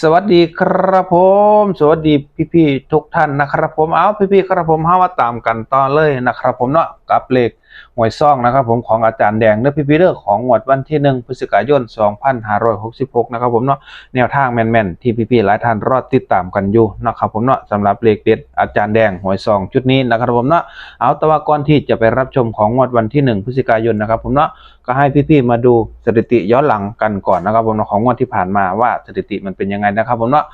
สวัสดีครับผม สวัสดีพี่ๆทุกท่านนะครับผมเอาพี่ๆครับผมห้าว่าตามกันต่อเลยนะครับผมเนาะกับเลข หวยซ่องนะครับผมของอาจารย์แดงเด้อพี่ๆเด้อของงวดวันที่หนึ่งพฤศจิกายน 2566 นะครับผมเนาะแนวทางแม่นๆ ที่พี่ๆหลายท่านรอดติดตามกันอยู่นะครับผมเนาะสำหรับเลขเด็ดอาจารย์แดงหวยซองชุดนี้นะครับผมเนาะเอาต่ว่าก่อนที่จะไปรับชมของงวดวันที่หนึ่งพฤศจิกายนนะครับผมเนาะก็ให้พี่ๆมาดูสถิติย้อนหลังกันก่อนนะครับผมของงวดที่ผ่านมาว่าสถิติมันเป็นยังไงนะครับผมเนาะ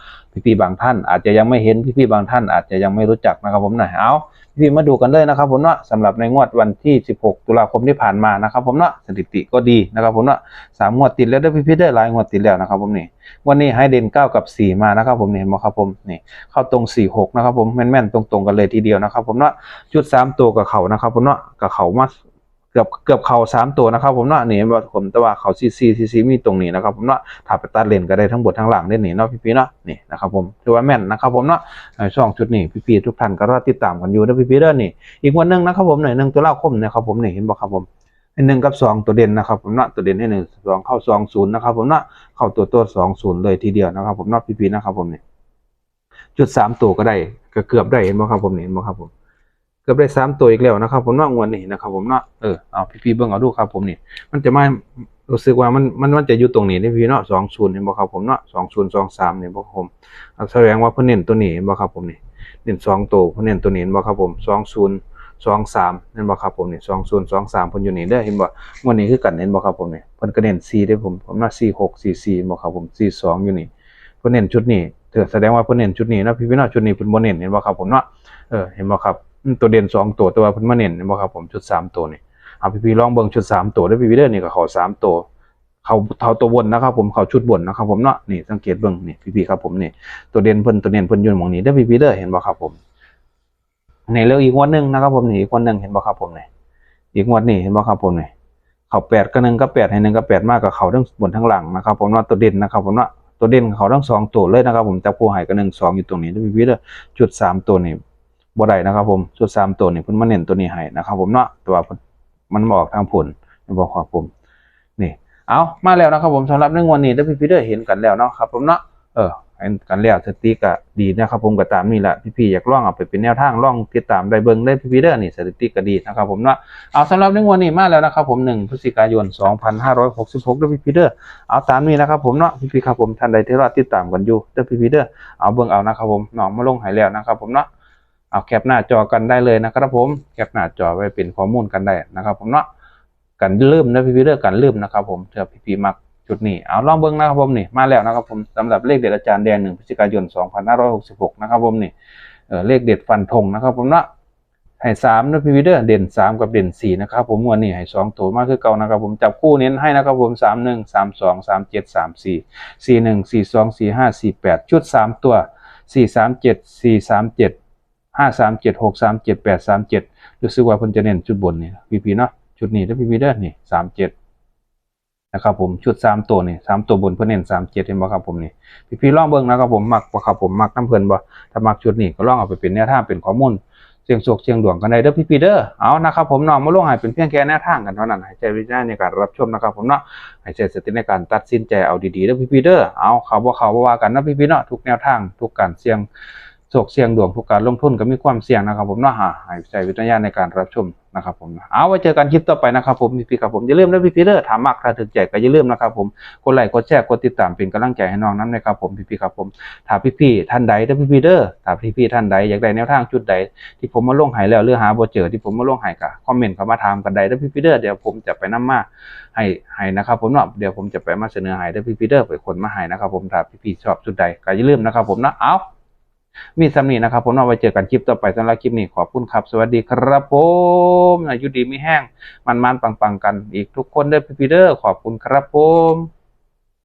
พี่ๆบางท่าน อาจจะยังไม่เห็นพี่ๆบางท่าน อาจจะยังไม่รู้จักนะครับผมหน่อยเอาพี่ๆมาดูกันเลยนะครับผมเนาะสำหรับในงวดวันที่ 16 ตุลาคมที่ผ่านมานะครับผมเนาะสถิติก็ดีนะครับผมเนาะสามงวดติดแล้วได้พี่ๆได้หลายงวดติดแล้วนะครับผมนี่วันนี้ให้เด่น9กับ 4 มานะครับผมนี่เห็นไหมครับผมนี่เข้าตรง 4 6 นะครับผมแม่นๆตรงๆกันเลยทีเดียวนะครับผมเนาะชุดสามตัวกับเขานะครับผมเนาะกับเขามา กือบเกือบเข่าสามตัวนะครับ ผมเนาะนี่ว่าผมแต่ว่าเข่าซีซีซีซีมีตรงนี้นะครับ ผมเนาะถ้าไปตัดเลนก็ได้ทั้งบนทั้งหลังได้หนีเนาะพี่ๆเนาะนี่นะครับผมถือว่าแม่นนะครับ ผมเนาะในช่องชุดนี้พี่ๆทุกท่านก็รอติดตามกันอยู่นะพี่ๆเด้อนี่ อีกวันหนึ่งนะครับผมหน่อยหนึ่งตัวเล่าคมนะครับผมนี่เห็นบอกครับผมหนึ่งกับสองตัวเด่นนะครับผมเนาะตัวเด่นให้หนึ่งสองเข้าสองศูนย์นะครับผมเนาะเข้าตัวตัวสองศูนย์เลยทีเดียวนะครับ ผมเนาะพี่ๆนะครับผมนี่จุดสามตัวก็ได้ก็เกือบได้เห็นบ่ครับผมเห็นบ่ครับผม กือบได้สามตัวอีกแล้วนะครับ ผมเนางวดนี้นะครับ ผมเนาะเออเอาพี่ๆเบิ่งเอาดูครับ ผมนี่มันจะไมารู้สึกว่ามันมันมันจะอยู่ตรงนี้นี่พี่เนาะสองศูนย์เห็นบ่ครับผมเนาะสองศูนย์สองสามเนี่ยบ่ครับผมแสดงว่าเพิ่นเน้นตัวนี้เห็นบ่ครับผมนี่เน้นสองตัวเพิ่นเน้นตัวนี้เห็นบ่ครับผมสองศูนย์สองสามเห็นบ่ครับผมนี่สองศูนย์สองสามเพิ่นอยู่นี่เด้อเห็นบ่งวดนี้คือกันเห็นบ่ครับผมนี่เพิ่นก็เน้นสี่ได้ผมผมว่าสี่หกสี่สี่บ่ครับผมสี่สองอยู่นี่เพิ่นเน้นชุดนี้เถอะแสดงว่าเพิ่นเน้นชุดนี้นะพี่ๆเนาะชุดนี้เพิ่นบ่เน้นเห็นบ่ครับผมเนาะเออเห็นบ่ครับ ตัวเด่นสองตัวต่ว่าพิ่นมาเน้นเห็นบ่ครับผมชุดสามตัวนี่เอาพี่ๆลองเบิ่งชุดสามตัวเด้อพี่ๆเด้อนี่ก็เขาสามตัวเขาเขาตัวบนนะครับ ผมเขาชุดบนนะครับ ผมเนาะนี่สังเกตเบิ่งนี่พี่ๆครับผมนี่ตัวเด่นเพิ่นตัวเด่นเพิ่นยู่หม่องนี้เด้พี่ๆเด้อเห็นบ่ครับผมในี่แล้วอีกงวดหนึ่งนะครับ ผมนี่อีกงวดหนึ่งเห็นบ่ครับผมนี่อีกวดนี้เห็นบ่ครับผมนี่เขาแปดกับหนึ่งกับแปดให้หนึ่งกับแปดมากกับเขาทั้งบนทั้งหลังนะครับ ผมเนาตัวเด่นนะครับ ผมเนาตัวเด่นเขาทั้งสองตัวเลยนะครับ ผมจับผู้ให้กับหนึ่งสองอยู่ตรงนี้ด้อพี่ๆเด้อจุดสามตัวนี่ บ่ได้นะครับ ผมชุดสามตัวนี่เพิ่นมาเน้นตัวนี้ให้นะครับ ผมเนาะแต่ว่าเพิ่นมันบอกทางผลบอกครับผมนี่เอามาแล้วนะครับ ผมสำหรับในงวันนี้ได้พี่ๆได้เห็นกันแล้วเนาะครับ ผมเนาะเออเห็นกันแล้วสติก็ดีนะครับผมก็ตามนี่แหละพี่ๆอยากล่องเอาไปเป็นแนวทางล่องติดตามได้เบิ่งได้พี่ๆเด้อนี่สถิติก็ดีนะครับ ผมเนาะเอาสำหรับในงวันนี้มาแล้วนะครับ ผม1พฤศจิกายน 2566ด้วยพี่ๆเด้อเอาตามนี้นะครับ ผมเนาะพี่ๆครับผมท่านใดที่รอติดตามกันอยู่เด้อพี่ๆเด้อเอาเบิ่งเอานะครับผมน้องมาลงให้แล้วนะครับ ผมเนาะ เอาแคปหน้าจอกันได้เลยนะครับผมแคปหน้าจอไว้เป็นข้อมูลกันได้นะครับ ผมเนาะกันลืมนะพี่พี่เด้อกันลืมนะครับ ผมเถอะพี่พี่มักจุดนี้เอาลองเบิ่งนะครับผมนี่มาแล้วนะครับผมสำหรับเลขเด็ดอาจารย์แดงหนึ่งพฤศจิกายน 2566 นะครับผมนี่เออเลขเด็ดฟันธงนะครับ ผมเนาะให้สามนะพี่พี่เด้อเด่นสามกับเด่นสี่นะครับผมวันนี้ให้สองตัวมากคือเก่านะครับผมจับคู่เน้นให้นะครับผมสามหนึ่งสามสองสามเจ็ดสามสี่สี่หนึ่งสี่สองสี่ห้าสี่แปดชุดสามตัวสี่สามเจ็ดสี่สามเจ็ด ห้าสามเจ็ดหกสามเจ็ดแปดสามเจ็ดรู้สึกว่าเพิ่นจะเน้นชุดบนนี่พีพีเนาะชุดนี้ถ้าพีพีเด้อนี่สามเจ็ดนะครับผมชุดสามตัวนี่สามตัวบนเพิ่นเน้นสามเจ็ดเห็นบ่ครับผมนี่พีพีลองเบิ่งนะครับผมมักบ่ครับผมมักน้ำเพิ่นบ่ถ้ามักชุดนี้ก็ลองเอาไปเป็นแนวทางเป็นข้อมูลเสียงโศกเสียงดวงกันได้เด้อพีพีเด้อเอานะครับผมน้องมาลงให้เป็นเพียงแค่แนวทางกันเท่านั้นให้ใจวิจารณญาในการรับชมนะครับผมเนาะให้ใจสติในการตัดสินใจเอาดีๆเด้อพีพีเด้อเอาเขาบ่เขาบ่ว่ากันนะพีพีเนาะทุกแนวทางทุกการเสี่ยง โศกเสี่ยงดวงทุกการลงทุนก็มีความเสี่ยงนะครับ ผมเนาะฮะให้ใช้วิจารณญาในการรับชมนะครับผมเอาไว้เจอกันคลิปต่อไปนะครับผมพี่ๆครับผมอย่าลืมนะพี่ๆเด้อถามมากถ้าถึงใจก็อย่าลืมนะครับผมกดไลค์กดแชร์กดติดตามเป็นกำลังใจให้น้องนั้นนะครับผมพี่ๆครับผมถ้าพี่ๆท่านใดเด้อพี่ๆเด้อถ้าพี่ๆท่านใดอยากได้แนวทางจุดใด ที่ผมมาลงให้แล้วหรือหาบ่เจอที่ผมมาลงให้ก็คอมเมนต์เข้ามาถามกันได้เด้อพี่ๆเด้อเดี๋ยวผมจะไปนํมาให้ให้นะครับผมเนาะเดี๋ยวผมจะไปมาเสนอให้เด้อพี่ๆเด้อไปคนมาให้นะครับผมถ้าพี่ๆชอบจุดใดก็อย่าลืมนะครับผมนะเอา มีสำนีนะครับผมเอาไว้เจอกันคลิปต่อไปสำหรับคลิปนี้ขอบคุณครับ สวัสดีครับผมอายุดีไม่แห้งมันมันปังๆกันอีกทุกคนเด้อพี่ๆเด้อขอบคุณครับผม